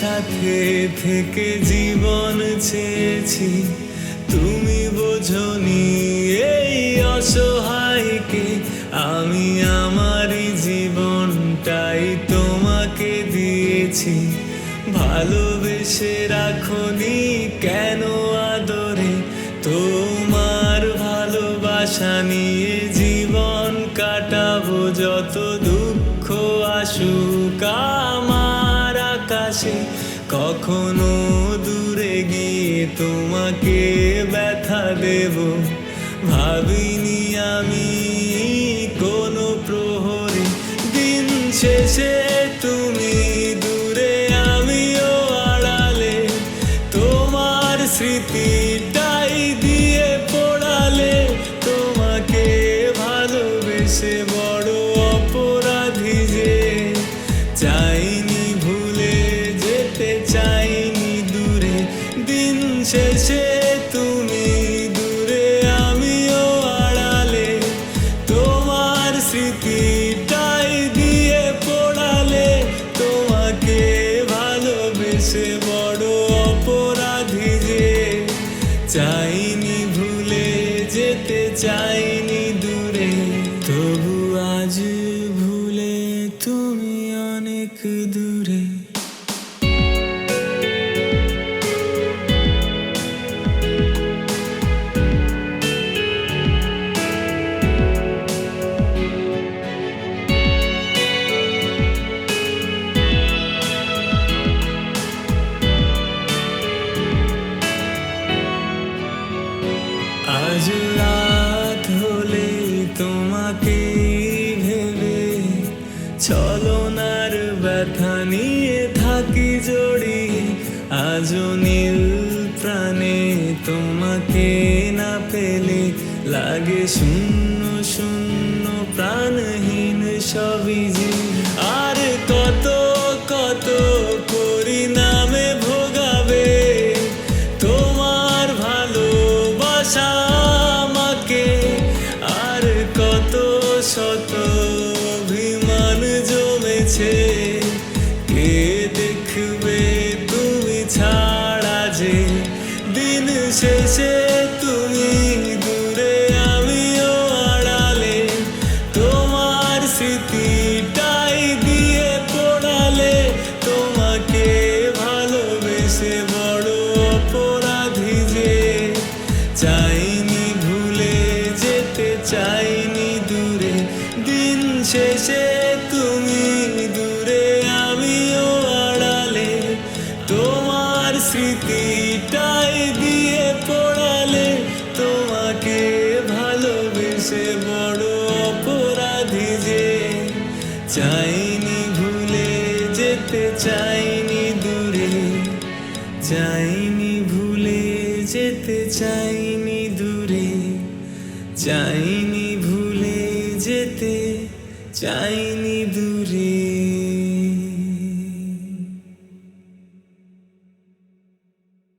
সাথে থেকে জীবন চেয়েছি। তুমি বোঝনি এই অসহায়কে, আমি আমারই জীবনটাই তোমাকে দিয়েছি। ভালোবেসে রাখনি কেন আদরে? তোমার ভালোবাসা নিয়ে জীবন কাটাবো, যত দুঃখ আসুক আমার আকাশে কখনো দূরে গিয়ে তোমাকে ব্যথা দেব। ভাবিনি আমি কোনো প্রহরে দিন শেষে তুমি চাইনি দূরে তবু আজ ভুলে তুমি অনেক দূরে। আজ রাত হলে তোমাকে ভেবে চলনার ব্যথা নিয়ে থাকি জড়িয়ে আজও নীল প্রাণে তোমাকে না পেলে লাগে শূন্য শূন্য প্রাণহীন সবই দিন শেষে তুমি চাইনি ভুলে যেতে, চাইনি দূরে, চাইনি ভুলে যেতে, চাইনি দূরে, চাইনি ভুলে যেতে, চাইনি দূরে।